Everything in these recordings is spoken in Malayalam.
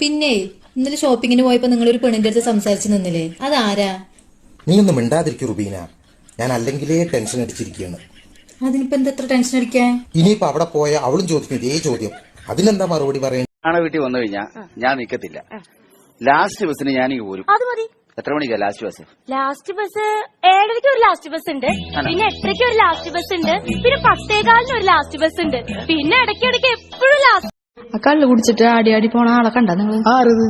പിന്നെ ഇന്നലെ ഷോപ്പിങ്ങിന് പോയപ്പോ ഒരു പെണ്ണിന്റെ അടുത്ത് സംസാരിച്ചു നിന്നില്ലേ? അതാരാ? നീ ഒന്നും മിണ്ടാതിരിക്കൂ റുബീന. ഞാൻ അല്ലെങ്കിലേ ടെൻഷൻ അടിച്ചിരിക്കുകയാണ്. അതിനിപ്പോ എന്താ എത്ര ടെൻഷൻ അടിക്കാൻ? ഇനിയിപ്പോ അവിടെ പോയ അവളും ചോദിക്കും ഇതേ ചോദ്യം. അതിനെന്താ മറുപടി പറയുന്നത് ആണ വീട്ടിൽ വന്നു കഴിഞ്ഞാ ഞാൻ നിക്കത്തില്ല. ലാസ്റ്റ് ബസ്സിന് ഞാൻ പോരും. അത് മതി. എത്ര മണിക്കാ ലാസ്റ്റ് ബസ് ലാസ്റ്റ് ബസ് ഏഴരയ്ക്ക് ഒരു ലാസ്റ്റ് ബസ് ഉണ്ട്. പിന്നെ എട്ടരയ്ക്ക് ഒരു ലാസ്റ്റ് ബസ് ഉണ്ട്. പിന്നെ പത്തേകാലിന് ഒരു ലാസ്റ്റ് ബസ് ഉണ്ട്. പിന്നെ ഇടയ്ക്കിടയ്ക്ക് എപ്പോഴും ലാസ്റ്റ് ആ കള്ള് കുടിച്ചിട്ട് ആടി ആടി പോണ ആളെ കണ്ട നിങ്ങൾ ആരത്?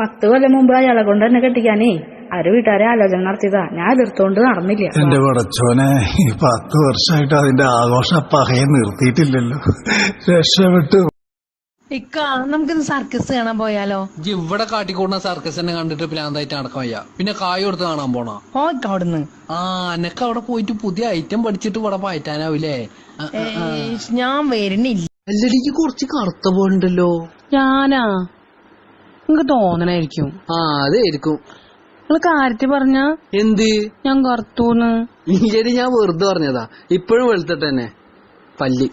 പത്ത് കൊല്ലം മുമ്പ് അയാളെ കൊണ്ട് തന്നെ കെട്ടിക്കാനേ. അവർ വീട്ടുകാരെ ആലോചന നടത്തിയതാ. ഞാൻ എതിർത്തോണ്ട് നടന്നില്ല. എന്റെ പടച്ചോനെ ഈ പത്ത് വർഷമായിട്ട് അതിന്റെ ആഘോഷ പകയെ നിർത്തിയിട്ടില്ലല്ലോ. രക്ഷപ്പെട്ടു. ഇക്ക നമുക്കിന്ന് സർക്കസ് കാണാൻ പോയാലോ? ഇവിടെ കാട്ടിക്കൂടുന്ന സർക്കസ് തന്നെ കണ്ടിട്ട് പ്ലാന്തായിട്ട് നടക്കാൻ വയ്യ. പിന്നെ കായ് കൊടുത്ത് കാണാൻ പോണോ? ഓ അവിടുന്ന്. ആ എനക്ക് അവിടെ പോയിട്ട് പുതിയ ഐറ്റം പഠിച്ചിട്ട് ഇവിടെ പയറ്റാനാവൂലേ? ഞാൻ വരുന്നില്ല. അല്ലടിക്ക് കുറച്ച് കറുത്ത പോലുണ്ടല്ലോ. ഞാനാ? നിങ്ങക്ക് തോന്നണായിരിക്കും. ആ അതായിരിക്കും. നിങ്ങൾ കാര്യത്തി പറഞ്ഞ? എന്ത്? ഞാൻ കറുത്തൂന്ന്. ഇല്ലടി ഞാൻ വെറുതെ പറഞ്ഞതാ. ഇപ്പോഴും വെളുത്തിട്ട് തന്നെ. പല്ലി.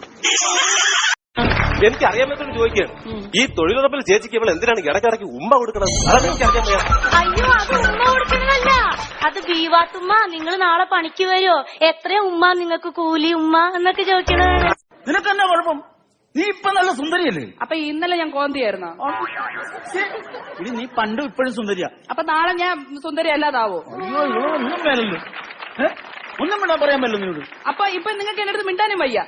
എനിക്ക് അറിയാൻ പറ്റുന്ന ചോദിക്കുകയാണ് ഈ തൊഴിലുറപ്പിൽ ചേച്ചിക്ക് ഇവൾ എന്തിനാണ് ഇടക്കിടക്ക് ഉമ്മ കൊടുക്കണത്? അയ്യോ അത് ഉമ്മ കൊടുക്കുന്നതല്ല അത് ബീവാത്തുമ്മ നിങ്ങൾ നാളെ പണിക്ക് വരുമോ എത്ര ഉമ്മ നിങ്ങൾക്ക് കൂലി ഉമ്മ എന്നൊക്കെ ചോദിക്കണതാണ്. നിനക്കെന്നാ കുഴപ്പം? നീ ഇപ്പൊ നല്ല സുന്ദരിയല്ലേ? അപ്പൊ ഇന്നലെ ഞാൻ കോന്തിയായിരുന്നു ഇനി നീ പണ്ടും ഇപ്പോഴും സുന്ദരിയാ. അപ്പൊ നാളെ ഞാൻ സുന്ദരി അല്ലാതാവോ അയ്യോ ഒന്നും വേണല്ലോ ഒന്നും വേണ്ട പറയാൻ പറ്റില്ല നിന്നോട്. അപ്പൊ ഇപ്പൊ നിങ്ങൾക്ക് എന്റെ അടുത്ത് മിണ്ടാനും വയ്യ.